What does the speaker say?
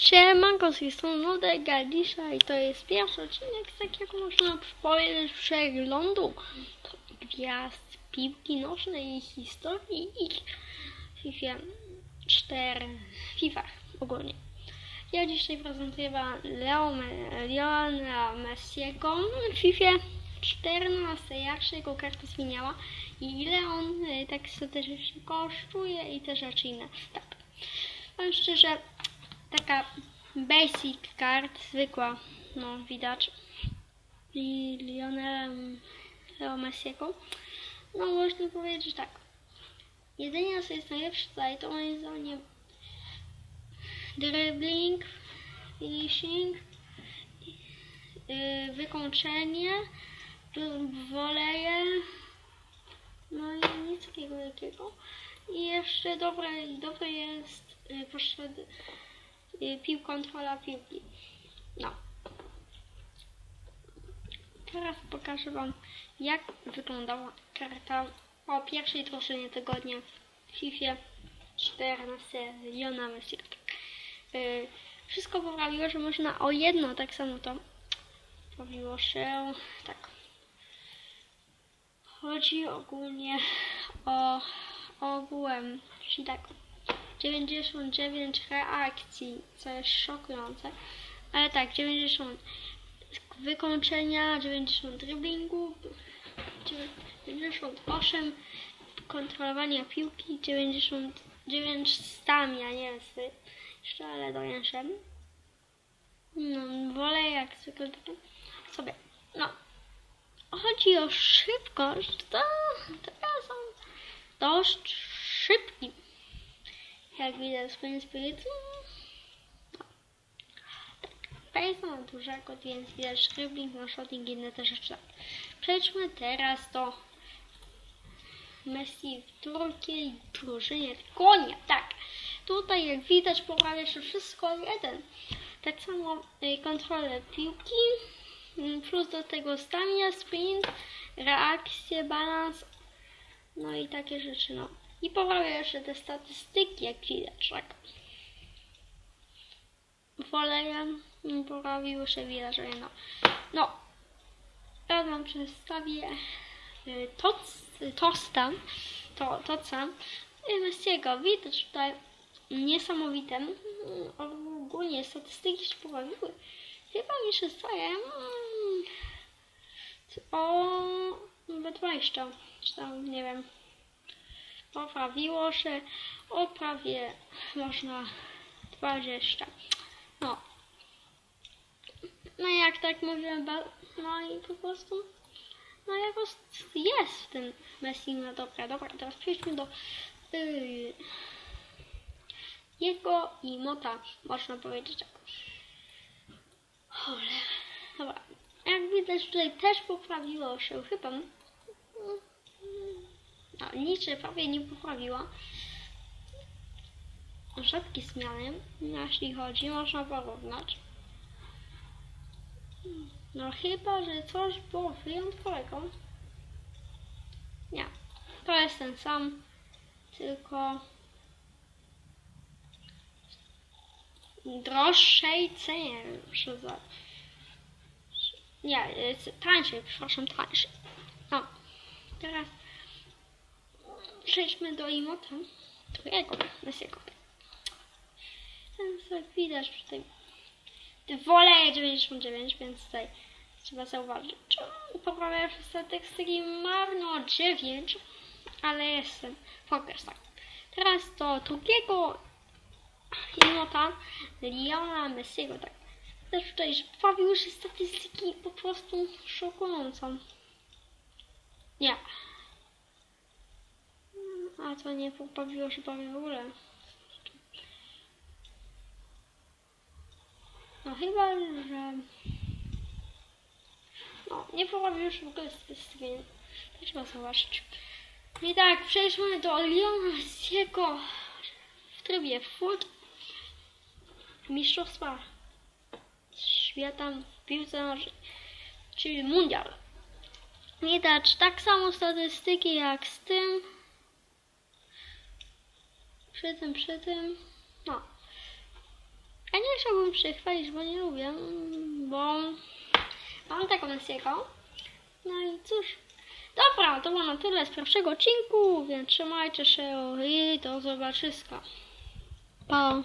Siemanko, z tej strony Nudek Gadisza i to jest pierwszy odcinek z takiego można powiedzieć przeglądu gwiazd piłki nożnej i historii ich w FIFA 4, FIFA ogólnie. Ja dzisiaj prezentuję Wam Leo, Lionela Messiego w FIFA 14, jak się jego karta zmieniała i ile on y, tak sobie kosztuje i te rzeczy inne. Tak. Powiem szczerze, taka basic card, zwykła, no widać. I Lionelem Leo Messiego. No można powiedzieć tak. Jedynie co jest najlepsze tutaj to moim zdaniem dribbling, finishing, yy, wykończenie, woleje, no i nic takiego wielkiego. I jeszcze dobre, dobre jest yy, poszedł pił kontrola piłki. No. Teraz pokażę Wam, jak wyglądała karta o pierwszej drużynie tygodnia w FIFA 14 Liona Messi. Yy, wszystko poprawiło, że można o jedno tak samo to poprawiło się tak. Chodzi ogólnie o ogółem, czyli tak 99 reakcji, co jest szokujące, ale tak 90 wykończenia, 90 driblingu, 98 kontrolowania piłki, 99 stamia, nie jest jeszcze, ale dojeżdżam. No, wolę jak zwykle sobie. No, chodzi o szybkość, to, to ja są dość szybki. Jak widać, swój spiryt. No. Pace ma dużego, więc widać dribbling, no shooting i inne te rzeczy. Tak. Przejdźmy teraz do Messi w drugiej drużynie konia. Tak, tutaj jak widać poprawia się wszystko jeden. Tak samo y, kontrolę piłki, y, plus do tego stamina, sprint, reakcje, balans, no i takie rzeczy, no. I poprawia jeszcze te statystyki, jak widać, tak. Wolejem y, poprawiło się że no. No, ja wam przedstawię toc, y, tosta, to, y, Messiego. Widać tutaj niesamowite. Ogólnie statystyki się poprawiły. Chyba mi się zdaje mm, o nawet 20, czy tam nie wiem. Poprawiło się o prawie można 20. No. No jak tak ba- no i po prostu no jakoś jest w tym Messi, no dobra, dobra, teraz przejdźmy do yy, jego i Mota, można powiedzieć tak. Cholera. Dobra, jak widać tutaj też poprawiło się chyba. No, nic się prawie nie poprawiła. Rzadkie zmiany, jeśli chodzi, można porównać. No chyba, że coś było wyjątkowego. Nie. To jest ten sam, tylko droższej cenie. Nie, tańszej, przepraszam, tańszej. No. Teraz przejdźmy do imota drugiego, Messiego. Ten jak widać tutaj Woleje 99, więc tutaj trzeba zauważyć. Poprawia się statystyki marno 9, ale jestem focus tak. Teraz do drugiego jednota Liona Messiego, tak. Też tutaj, że poprawiły się statystyki po prostu szokująco. Nie. A to nie poprawiło się prawie w ogóle. No chyba, że... No, nie poprawił się w ogóle statystyki. To trzeba zobaczyć. I tak, przejdźmy do Liona Messiego w trybie foot. Mistrzostwa świata w piłce nożnej, czyli mundial. Widać tak samo statystyki jak z tym. Przy tym, przy tym. No. A nie chciałbym się chwalić, bo nie lubię, bo mam taką Messiego. No i cóż. Dobra, to było na tyle z pierwszego odcinku, więc trzymajcie się i do zobaczyska. Pa!